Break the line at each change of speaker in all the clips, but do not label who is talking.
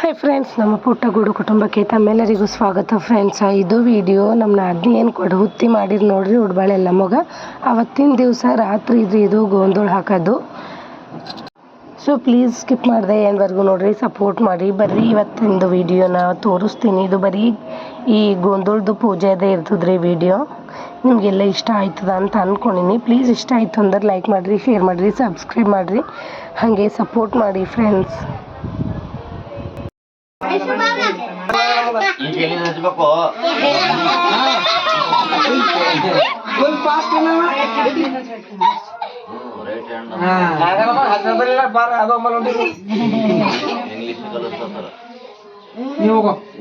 Hi friends ನಮ್ಮ ಪುಟ್ಟ ಗೂಡು ಕುಟುಂಬಕ್ಕೆ ತಮ್ಮೆಲ್ಲರಿಗೂ ಸ್ವಾಗತ ಫ್ರೆಂಡ್ಸ್ ಇದು ವಿಡಿಯೋ ನಮ್ಮ ನಾದಿನಿ ಏನು ಕೊಡು, ಹುತ್ತಿ ಮಾಡಿರಿ ನೋಡ್ರಿ ಉಡ್ಬಾಳೆ ಎಲ್ಲ ಮಗ. ಅವತ್ತಿನ ದಿವಸ ರಾತ್ರಿ ಇದು ಇದು ಗೋಂದೋಳ ಹಾಕೋದು. ಸೊ ಪ್ಲೀಸ್ ಸ್ಕಿಪ್ ಮಾಡಿದೆ ಏನ್ವರೆಗೂ ನೋಡ್ರಿ ಸಪೋರ್ಟ್ ಮಾಡಿ. ಬರ್ರಿ ಇವತ್ತಿಂದು ವಿಡಿಯೋನ ತೋರಿಸ್ತೀನಿ. ಇದು ಬರೀ ಈ ಗೋಂದೋಳದು ಪೂಜೆದೇ ಇರ್ತದ್ರಿ ವಿಡಿಯೋ ನಿಮಗೆಲ್ಲ ಇಷ್ಟ ಆಯ್ತದ ಅಂತ ಅಂದ್ಕೊಂಡಿನಿ ಪ್ಲೀಸ್ ಇಷ್ಟ ಆಯ್ತು ಅಂದ್ರೆ ಲೈಕ್ ಮಾಡಿರಿ ಶೇರ್ ಮಾಡಿರಿ ಸಬ್ಸ್ಕ್ರೈಬ್ ಮಾಡಿರಿ. ಹಾಗೆ ಸಪೋರ್ಟ್ ಮಾಡಿ ಫ್ರೆಂಡ್ಸ್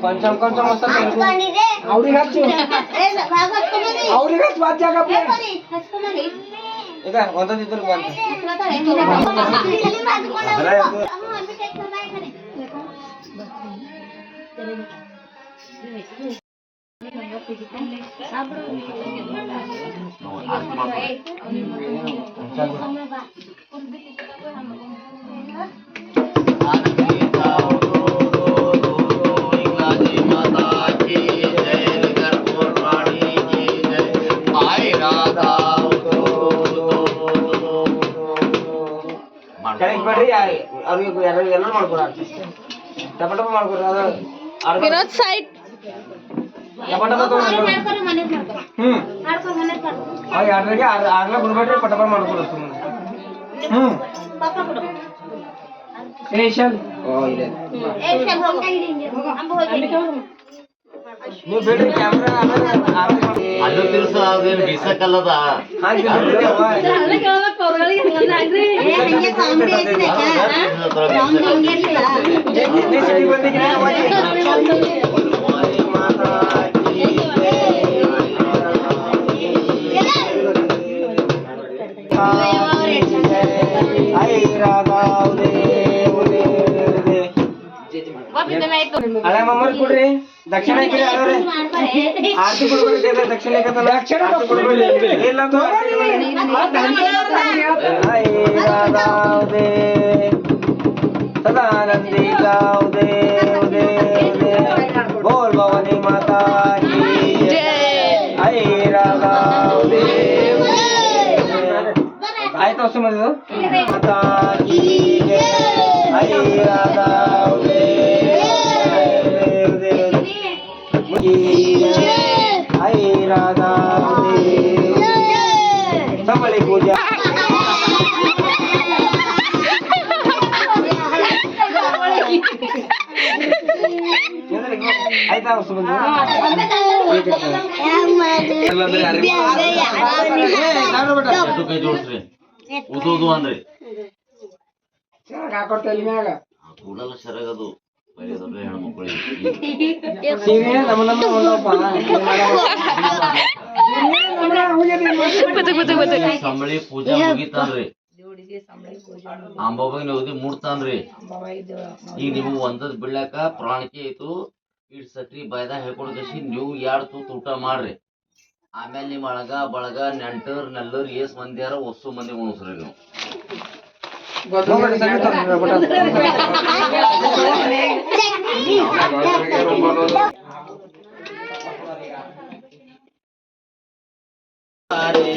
కొంచెం కొంచెం వస్తాను అవుడిగా అవుడిగా స్వాధ్యాయ ఇక వంద దిద్దులు ಈಗ ಒಂದೊಂದು ಇದ್ರು ಬಂತ ಕೆಳಗೆ ಬರ್ರಿ ಅವ್ರಿಗೆ ಎಲ್ಲರೂ ಎಲ್ಲರೂ ಮಾಡ್ಕೊಡ ಟಪ ಟಪ ಮಾಡ್ಕೊಡ್ರಿ ಅದು ಅರ್ಧ
ವಿನೋದ್ ಸೈಡ್
ಟಪ
ಅಲ್ಲೂ ತಿರ್ಸ ಅದೇನು ಬೀಸಕ್ಕಲ್ಲದ?
ಹಳೆ ಮಮ್ಮಲ್ ಕೊಡ್ರಿ. ದಕ್ಷಿಣ ಹಾಕಿರಿ ಅವ್ರೆ ಆರ್ತಿ ಕೊಡ್ಬೇಡಿ ದೇವ್ರ ದಕ್ಷಿಣ ಹಾಕತ್ತಲ್ಲ. ಆರ್ತಿ ಕೊಡ್ಬೇಡಿ. ಇಲ್ಲ ಅಂದ್ರೆ ಹೈ ರಾಧಾವುದೇ, ಸದಾನಂದಿ ಗಾವುದೇ, ಉದೇ, ಉದೇ. ಬೋಲ್ ಭವಾನಿ ಮಾತಾ ಕೀ ಜೈ. ಹೈ ರಾಧಾವುದೇ, ಉದೇ, ಉದೇ. ಆಯ್ತು ಅಷ್ಟು ಮಂದಿದು ಮಾತಾ ಕೀ ಜೈ. ಹೈ ರಾಧಾವುದೇ, ಆಯ್ತಾ
ಸೆರಗದು. ಸಂಬಳಿ ಪೂಜೆ ಮುಗಿತಾನ್ರಿ. ಅಂಬಾಬಾಗಿ ಓದಿ ಮುಡ್ತಾನ್ರಿ. ಈಗ ನೀವು ಒಂದದ್ ಬಿಡ್ಲಾಕ ಪ್ರಾಣಿಕೆ ಐತು. ಇಡ್ ಸಟ್ರಿ ಬಾಯ್ದಾಗ ಹೇಳ್ಕೊಡ್ಕೇಸಿ ನೀವು ಎರಡ್ ತೂತ್ ಊಟ ಮಾಡ್ರಿ? ಆಮೇಲೆ ನಿಮ್ಮ ಅಳಗ ಬಳಗ ನೆಂಟರ್ ನೆಲ್ಲರ್ ಏಸ್ ಮಂದಿ ಯಾರ ಒಸ್ಸು ಮಂದಿ ಉಣಸ್ರಿ ನೀವು. ಆರತಿ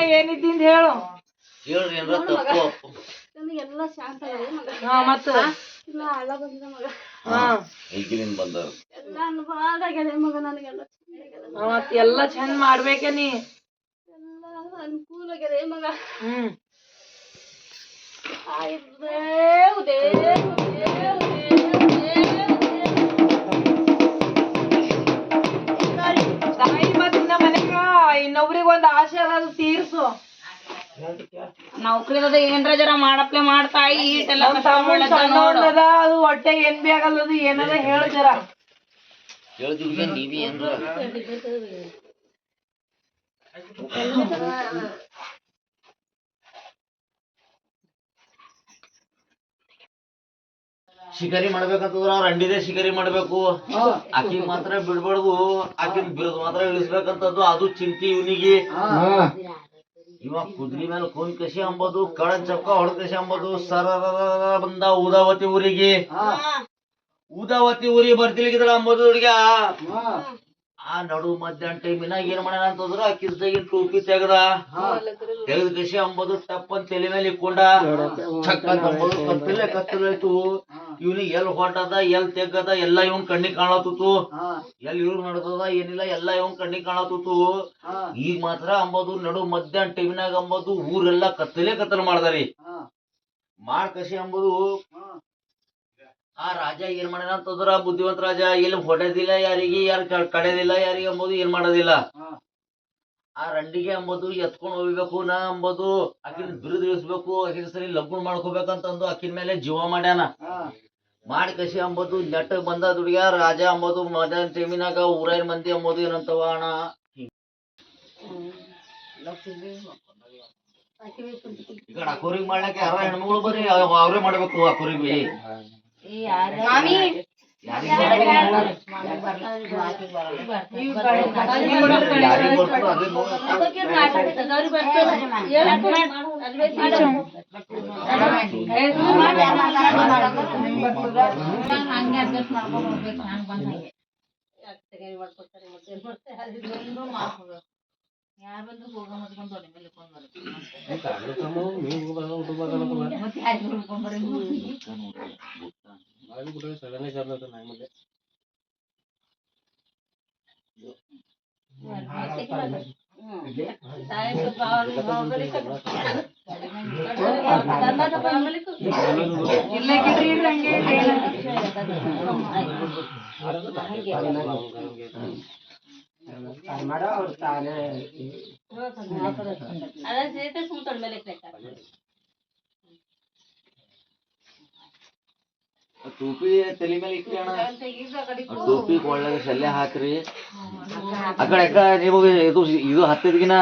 ಏನಿದ್ದಿಂದ ಹೇಳು.
ಹೇಳ್ರಿ ಏನ್ರ ತಪ್ಪು.
ಎಲ್ಲ ಶಾಂತ
ಮತ್ತ?
ಇಲ್ಲ ಅಲ್ಲ ಮಗ. ಎಲ್ಲ ಅನುಭವ ಆಗ್ಯಾದ ಮಗ ನನಗೆಲ್ಲ
ಮತ್ ಎಲ್ಲಾ ಚಂದ ಮಾಡ್ಬೇಕೆ ನೀ?
ಎಲ್ಲ ಅನುಕೂಲ ಆಗ್ಯದ ಮಗ.
ಹ್ಮ್.
ದೇವ್
ಇನ್ನೊಬ್ರಿಗೆ ಒಂದ್ ಆಸೆ ಅದ ಅದು ತೀರ್ಸು.
ಅದ ಏನ್ರ ಜರ ಮಾಡಪ್ಲೆ ಮಾಡ್ತಾಯಿ ಈಟೆಲ್ಲ
ಅದು ಹೊಟ್ಟೆ ಏನ್ ಬಿ ಆಗಲ್ಲ ಅದು ಏನದ ಹೇಳ ಜರ.
ಹೇಳ್ದಿವ್ಗೆ ನೀವೇ ಏನ್ರ? ಶಿಕಾರಿ ಮಾಡ್ಬೇಕಂತಂದ್ರ ಅವ್ರ ಅಂಡಿದೆ ಶಿಕಾರಿ ಮಾಡ್ಬೇಕು. ಆಕಿ ಮಾತ್ರ ಬಿಡ್ಬಾರ್ದು ಆಕಿನ್ ಬಿರುದು ಮಾತ್ರ ಇಳಿಸ್ಬೇಕಂತದ್ದು ಅದು ಚಿಂತೆ ಇವನಿಗೆ. ಇವ ಕುದ್ರಿ ಮೇಲೆ ಕುಂದ್ ಕಸಿ ಅಂಬೋದು ಕಳ ಚಪ್ಪ ಹೊಡ್ ಕಸಿ ಅಂಬೋದು ಸರ ಬಂದ ಉದಾವತಿ ಊರಿಗೆ. ಉದಾವತಿ ಊರಿಗೆ ಬರ್ತಿಲಿಕ್ಕಿದ್ರ ಅಂಬೋದು ಹುಡುಗ ಆ ನಡು ಮಧ್ಯಾಹ್ನ ಟೈಮಿನಾಗ ಏನ್ ಮಾಡ್ಯಾನ ಅಂತಂದ್ರ ಕಿಸ್ದಾಗಿ ಕಿಸ್ದಾಗಿನ ಟೋಪಿ ತೆಗದ. ತೆಗೆದ ಕಸಿ ಅಂಬೋದು ಟಪ್ ಅಂತ ತಲೆ ಮೇಲೆ ಇಕ್ಕೊಂಡ. ಚಕ್ ಅಂತ ಅಂಬೋದು ಕತ್ತಲೆ ಕತ್ತಲಾಯ್ತು ಇವ್ನಿಗೆ ಎಲ್ ಹೊಟ್ಟದ ಎಲ್ ತೆಗ್ಗದ ಎಲ್ಲಾ ಇವನ್ ಕಣ್ಣಿಗೆ ಕಾಣಲತ್ತಿತ್ತು ಎಲ್ ಇವ್ರು ನಡ್ದದ ಏನಿಲ್ಲ ಎಲ್ಲಾ ಇವನ್ ಕಣ್ಣಿಗೆ ಕಾಣಲತ್ತಿತ್ತು ಈಗ ಮಾತ್ರ ಅಂಬದು ನಡು ಮಧ್ಯಾಹ್ನ ಟೈಮಿನಾಗ ಅಂಬದು ಊರೆಲ್ಲ ಕತ್ತಲೆ ಕತ್ತಲ ಮಾಡ್ದಾರಿ. ಮಾಡ್ ಕಸಿ ಅಂಬುದು ಆ ರಾಜ ಏನ್ ಮಾಡ್ಯಾನ ಅಂತಂದ್ರ ಬುದ್ಧಿವಂತ ರಾಜ ಎಲ್ಲಿ ಹೊಡೆದಿಲ್ಲ ಯಾರಿಗೆ ಯಾರು ಕಡೆದಿಲ್ಲ ಯಾರಿಗೆ ಅಂಬುದು ಏನ್ ಮಾಡೋದಿಲ್ಲ. ಆ ರಂಡಿಗೆ ಅಂಬೋದು ಎತ್ಕೊಂಡ್ ಹೋಗ್ಬೇಕು ನಾ ಅಂಬೋದು ಆಕಿನ ಬಿರುದು ಇಳಿಸ್ಬೇಕು ಆಕಿನ ಸರಿ ಲಗ್ನ ಮಾಡ್ಕೋಬೇಕಂತಂದು ಆಕಿನ ಮೇಲೆ ಜೀವ ಮಾಡ್ಯಾನ. ಮಾಡಿ ಕಸಿ ಅಂಬೋದು ನೆಟ್ಟ ಬಂದ ದುಡಿಯ ರಾಜ ಅಂಬೋದು ಮಧ್ಯಾಹ್ನ ಟೈಮಿನಾಗ ಊರೈನ್ ಮಂದಿ ಅಂಬೋದು ಏನಂತವ ಅಣ್ಣ? ಈಗ ಅಕ್ಕೂರಿಗೆ ಅಕೋರಿಗೆ ಮಾಡ್ಲಕ್ಕೆ ಯಾರ ಹೆಣ್ಮಗಳು ಬರ್ರಿ ಅವ್- ಅವ್ರೇ ಮಾಡ್ಬೇಕು ಅಕೋರಿಗೆ.
ಮಾಮಿ
ಯಾರಿಗ್ ಬರ್ತದೋ ಅದೇ ನೋಡು.
ಹಂಗೆ ಅಡ್ಜಸ್ಟ್ ಮಾಡ್ಕೊಂಡ್ ಹೋಗ್ಬೇಕು ಹಂಗ್ ಬಂದ್ ಹಂಗೆ ಯಾರ್ ಬಂದ್ರು ಹೋಗ ಮುಚ್ಕೊಂಡ್ ದೊಡ್ಡ ಮೇಲೆ ಇಟ್ಕೊಂಡ್ ಬರ್ಬೇಕು. ಮತ್ತೆ ಯಾರ್ ಹಿಡ್ಕೊಂಡ್ ಬರೋದು?
ಇಲ್ಲ ಗಿಡ್ರಿ ಇಡ್ರಿ ಹಂಗೆ
ಅದೇ ಸೇತೆ
ಟೋಪಿ ತಲೆ ಮೇಲೆ ಇಟ್ಟಿ ಅಣ್ಣ ಟೋಪಿ ಕೊಳ್ಳಾಗ ಶಲ್ಯ ಹಾಕ್ರಿ. ಆ ಕಡೆ ನೀವು ಇದು ಇದು ಹತ್ತಿದ್ಗಿನ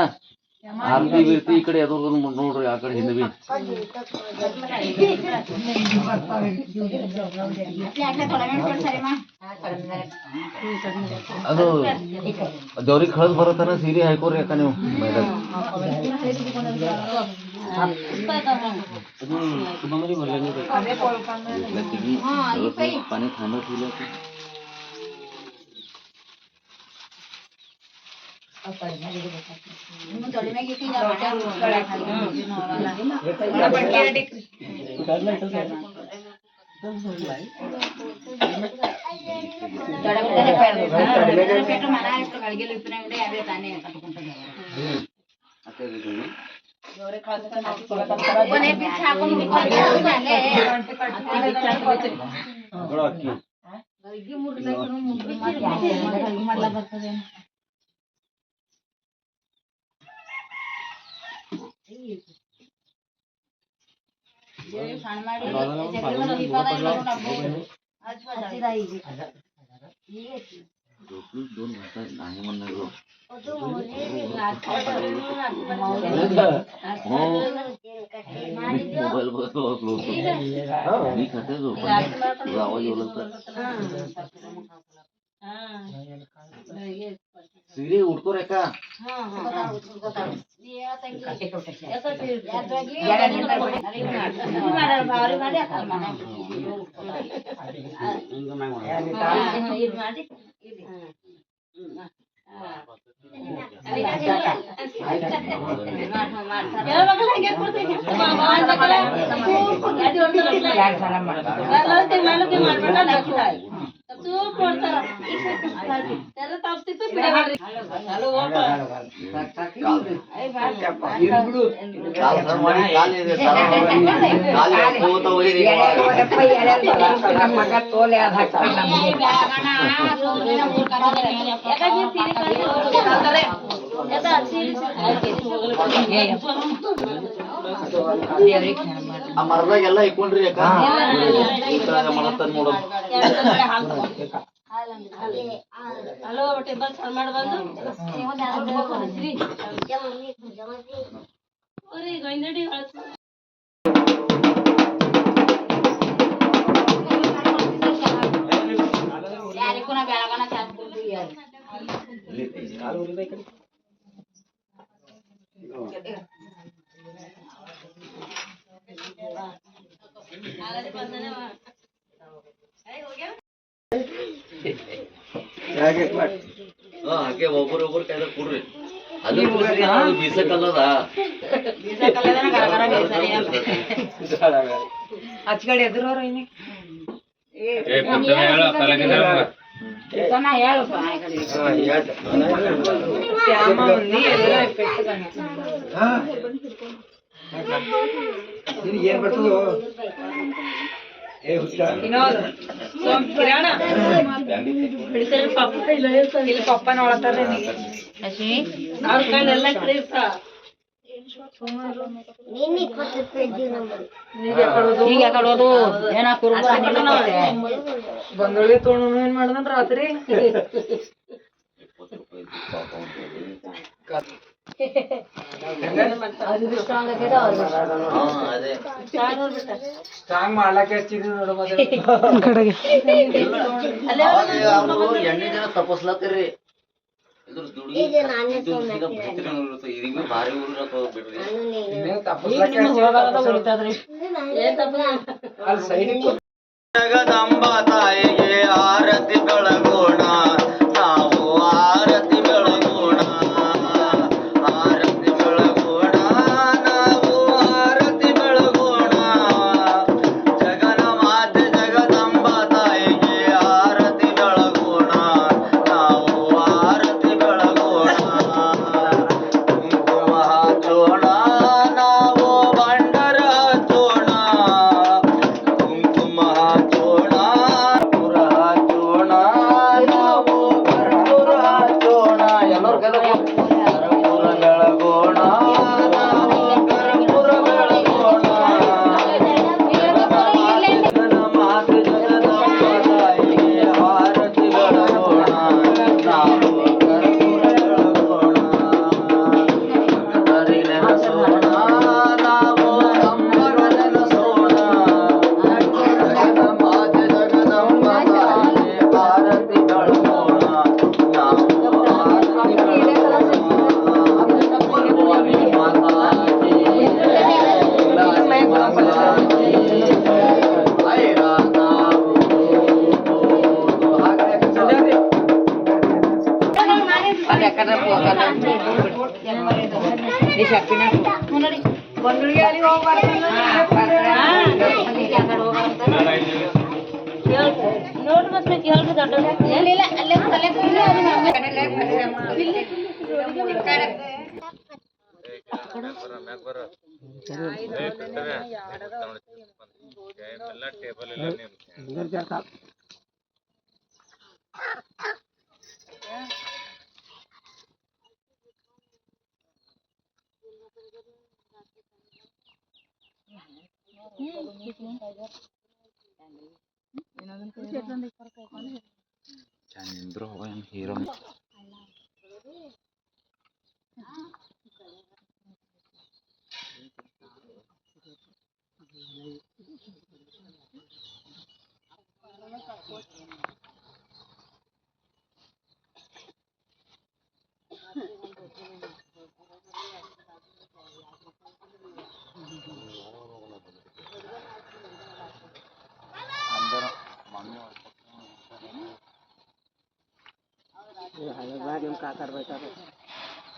ಆರ್ತಿ ಬೀರ್ತಿ ಈ ಕಡೆ ಎದುರ್ದ ನೋಡ್ರಿ ಆ ಕಡೆ ಹಿಂದೆ ಬಿ ಅದು ದೇವ್ರಿಗೆ ಕಳ್ದ್ ಬರತನ ಸೀರೆ ಹಾಕೋರಿ ಯಾಕ ನೀವು. ಮೈದಾಗ పెట్టు మన ఇప్పుడు కడిగి ఇప్పినా కూడా యాభై తానే కట్టుకుంటుంది కొనే పిచ్చాకు ముగ్గురు ముగ్గురు మళ్ళీ दोन घंटा नाही म्हणणार मोबाईल बघत वापलो होतो मी खाते झोपून आवाज़ एवढा तर सिरे उडतो
रे का ಎಲ್ಲ ತಪ್ಪಿತ್ತು ಬಿಡಿ ಮಾಡ್ರಿ.
ಕಾಲ್ ಸರ್ ಮಾಡಿ ಕಾಲ್ ಇದೆ ಸರ್ ಆ ಮರದಾಗೆಲ್ಲ ಇಕ್ಕೊಂಡ್ರಿ ಅಕ್ಕ. ಮಾಡತ್ತಾನ ನೋಡೋದು
ಹಲೋ ಟೇಬಲ್ ಸರ್ ಮಾಡಿ ಬಂದು ಅವ್ರಿ ಗೈಂದಡಿ ಕಳ್ಸಿ
ಯಾರಿಗೂ ನಾ ಬೆಳಗನ ಚಾತ್ ಕುಡ್ತೀವಿ
ಹಾ ಹಾಗೆ ಒಬ್ಬರು ಒಬ್ಬರು ಕೈದಾಗ ಕೊಡ್ರಿ. ಅದು ಬೀಸಕ್ಕಲ್ಲದ?
ಎದುರವ್ರ ಪೆಟ್ಟದಾನೆ
ಏನ್? ಬರ್ತದೋ?
ಇಲ್ಲಿ ಪಪ್ಪ ನೋಡತ್ತಾರ
ಅಶ್ವಿನಿ
ಅವ್ರ ಕಣ್ಣೆಲ್ಲ ಕ್ರೀಸ್ತಾ
ಈಗ ಕಡೋದು ಏನ ಕುರುಬ
ಬಂದೊಳಗೆ ತೊಗೊಂಡು ಏನ್ ಮಾಡ್ದನ್ ರಾತ್ರಿ
ಸ್ಟ್ರಾಂಗ್ ಮಾಡ್ಲಾಕೆ ಹಚ್ಚಿದ್ವಿ ನೋಡು
ಅವ್ರು ಎಣ್ಣೆ ಜನ ತಪಸ್ಲತ್ತೀರಿ ಇದ್ರ ದುಡ್ಗಿ ಇದೀಗ ಭಾರಿ ಊರಿರತ್ತವ ಬಿಡ್ರಿ
ಇನ್ನೇನ್ ತಪ್ಪಸ್ಲಾಕೆ ಅಲ್ಲಿ ಸೈಡ್
ಜಗದಂಬ ತಾಯಿಗೆ ಆರತಿ ಬೆಳಗೋಣ ನಾವು Bener cakap. Jangan bro, kan hiram.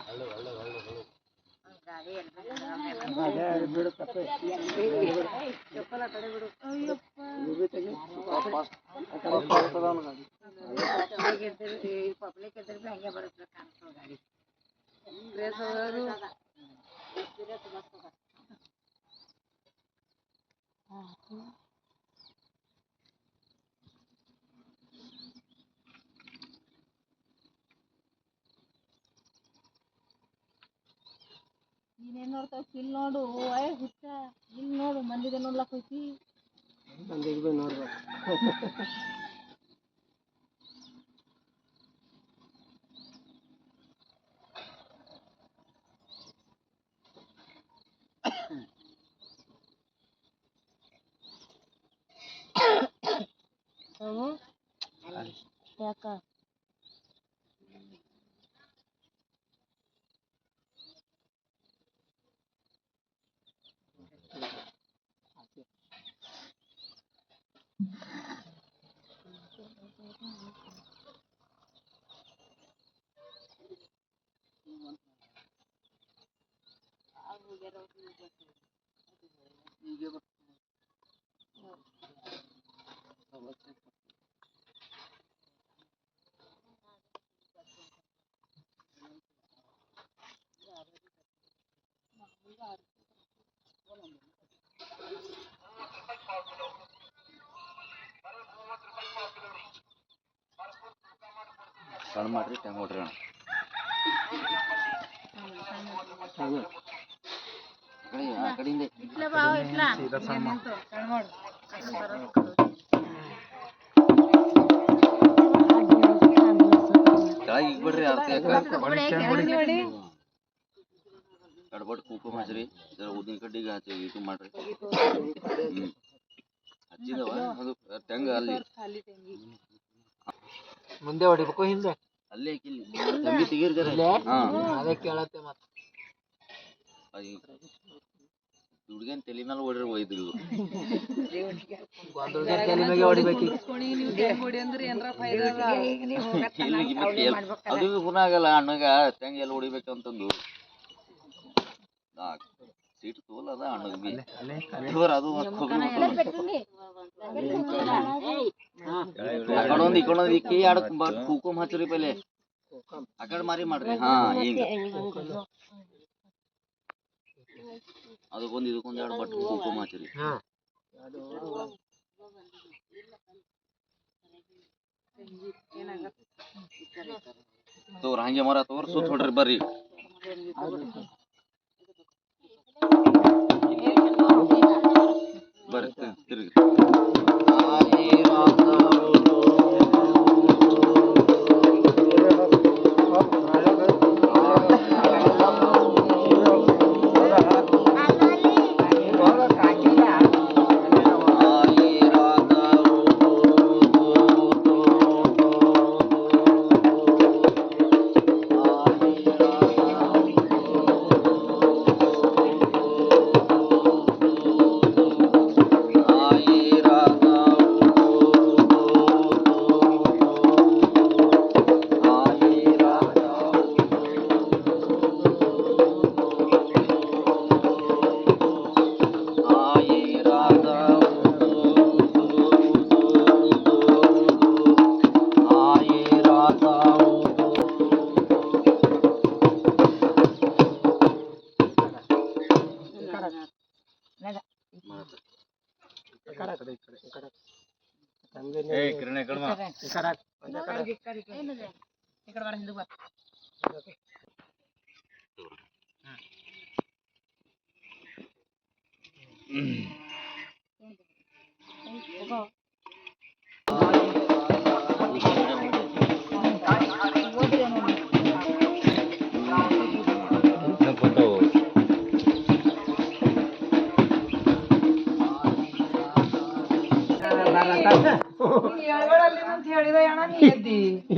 Hello hello hello hello public ಇದ್ರೆ ಹಂಗೆ
ಬರುತ್ತೆ
ಕಾಣಿಸ್ತದೆ ಗಾಡಿ ರೇಸ್ ನೀನೇನ್ ನೋಡ್ತಾವ ಇಲ್ಲಿ ನೋಡು ಏ ಹುಚ್ಚ ಇಲ್ಲಿ ನೋಡು ಮಂದಿದೆ ನೋಡ್ಲಕ್ ಹೋಯ್ತಿ.
ಮಂದಿಗೆ ಬಿ ನೋಡ್ಬೇಕು.
ಸಣ್ಣ ಮಾಡ್ರಿ ಟೈಮ್ ಹೊಡ್ರಿ ಅಣ್ಣ ಕಡ್ಬಟ್ ಕುಂಕುಮ ಹಚ್ರಿ. ಜರ ಉದ್ದಿನ ಕಡ್ಡಿಗೆ ಹಚ್ಚಿ ಇದು ಮಾಡ್ರಿ. ಹಚ್ಚಿದವ? ಅದು ತೆಂಗ ಅಲ್ಲಿ.
ಮುಂದೆ ಹೊಡಿಬೇಕು ಹಿಂದೆ.
ಅಲ್ಲೇ ಕಿಲ್ಲಿ. ತಂಗಿ
ಅದೇ ಕೇಳತ್ತೆ ಮತ್ತೆ.
ಹುಡುಗನ್ ತಲೆ ಮೇಲೆ ಓಡಿರ ಒಯ್ದು. ಇವ್ರು.
ಗೊಂದಲದ ತಲೆ ಮ್ಯಾಗೆ ಹೊಡಿಬೇಕು ಈಗ.
ಇಲ್ಲಿ ಗಿಮ್ಮಿ ಎಲ್- ಅದು ಗುಣ ಆಗಲ್ಲ ಅಣ್ಣಗ ತೆಂಗ ಎಲ್ಲಿ ಹೊಡಿಬೇಕಂತಂದು ಸೀಟ್ ತೋಲ್ ಅದ ಅಣ್ಣಗ ಬಿ ಅದು ಅಕಡೊಂದ್ ಇಕಡೊಂದ್ ಇಕ್ಕಿ ಎರಡು ಕುಂಕುಮ ಹಚ್ಚ್ರಿ ಪೈಲೆ. ಅಕಡೆ ಮಾರಿ ಮಾಡ್ರಿ ಹಾ ಹಿಂಗ ಅದಕ್ಕೊಂದ್ ಇದಕ್ಕೊಂದ್ ಎರಡು ಬಟ್ ಕುಂಕುಮ ಹಾಕಿರಿ.
ಹಾ.
ತೋರ್ ಹಂಗೆ ಮರ ತೋರ್ ಸುತ್ತ ಹೊಡ್ರಿ ಬರ್ರಿ. ಬರ್ರಿ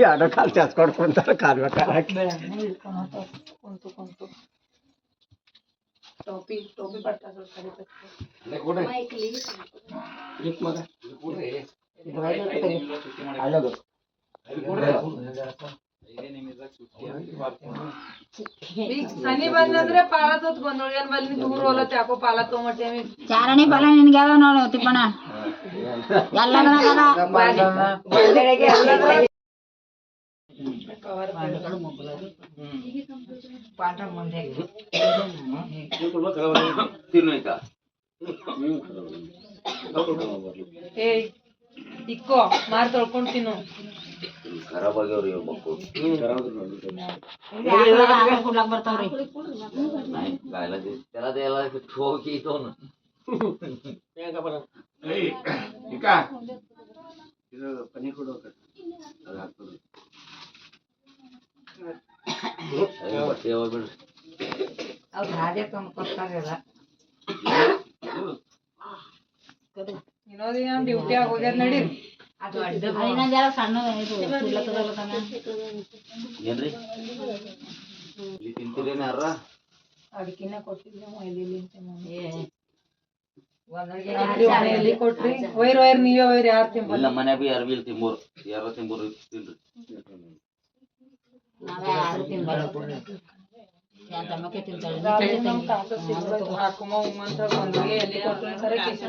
ಎರಡು ಕಾಲು ಚಾಚ್ಕೊಂಡು ಕುಂತಾರ ಕಾಲ್ ಬೇಕಾರೆ
ಕುಂತು ಕುಂತು ಟೋಪಿ ಟೋಪಿ ಸನಿ ಬಂದಂದ್ರೆ ಪಾಲ ತೊತ್ ಬಂದೋಳಿ ಏನ್ ಬಲ್ಲಿ ದೂರ ಹೋಲತ್ ಯಾಕೋ ಪಾಲ ತೊಗೊಂಬಟ್ಟೇವಿ
ಚಾರಣಿ ಪಾಲ ನಿನ್ಗೆ ನೋಡು ತಿಪ್ಪಣ ಎಲ್ಲ
ತಿನ್ನು ಆಯ್ತಾ
ಏಯ್ ಇಕ್ಕೋ ಮಾರ್ ತೊಳ್ಕೊಂಡ್ ತಿನ್ನು
ಖರಾಬ್ ಆಗ್ಯಾವ್ರಿ ಇವ್ ಮಕ್ಕಳು
ಕೊಡ್ಲಾಕ್ ಬರ್ತಾವ್ರಿ
ಎಲ್ಲ ಎಲ್ಲ ಹೋಗಿ ಇದವನು ಬಟ್ಟೆ ಯಾವಾಗ ಬಿಡ್ರಿ
ಅವ್ರು ಹಾಗೆ ತಂದ್ಕೊಡ್ತಾರಲ್ಲ ವಿನೋದ್ ದಿನ ಡ್ಯೂಟಿಯಾಗ ಹೋಗ್ಯಾರ ನಡೀರಿ
ಇನ್ನೊಂದ್ ಯಾರೋ ಸಣ್ಣ ಇದು
ಏನ್ರಿ? ಇಲ್ಲಿ ತಿಂತೀರೇನ ಯಾರ
ಅದಕ್ಕಿನ್ನ ಕೊಟ್ಟಿದ್ದೆ ಮೈಲಿಲಿ ಅಂತ ನಾನು.
ಏ
ರಾತ್ರಿ ಮನೆಯಲ್ಲಿ ಕೊಟ್ರಿ ಒಯ್ರ್ ಒಯ್ರ್ ನೀವೇ ಒಯ್ರ್ ಯಾರು ತಿಂಬಲ್ಲ
ಇಲ್ಲ ಮನೆ ಬಿ ಯಾರು ಬಿ ಇಲ್ಲಿ ತಿಂಬೋರು ಯಾರ ತಿಂಬೋರು ತಿನ್ರಿ
ನಾವೇ ಯಾರು ತಿನ್ಬಾರ ಯಾನ್ ತಮ್ಮಕ್ಕೆ ತಿಂತಾಳೆ
ನಮ್ ಕಾಕ ಸಿಗ್ಬೇಕು ಹಾಕುಮ ಉಮ್ಮಂತ ಬಂದ್ರಿಗೆ ಎಲ್ಲಿ ಕೊಟ್ರು ಸರಿ ಕಿಶನ್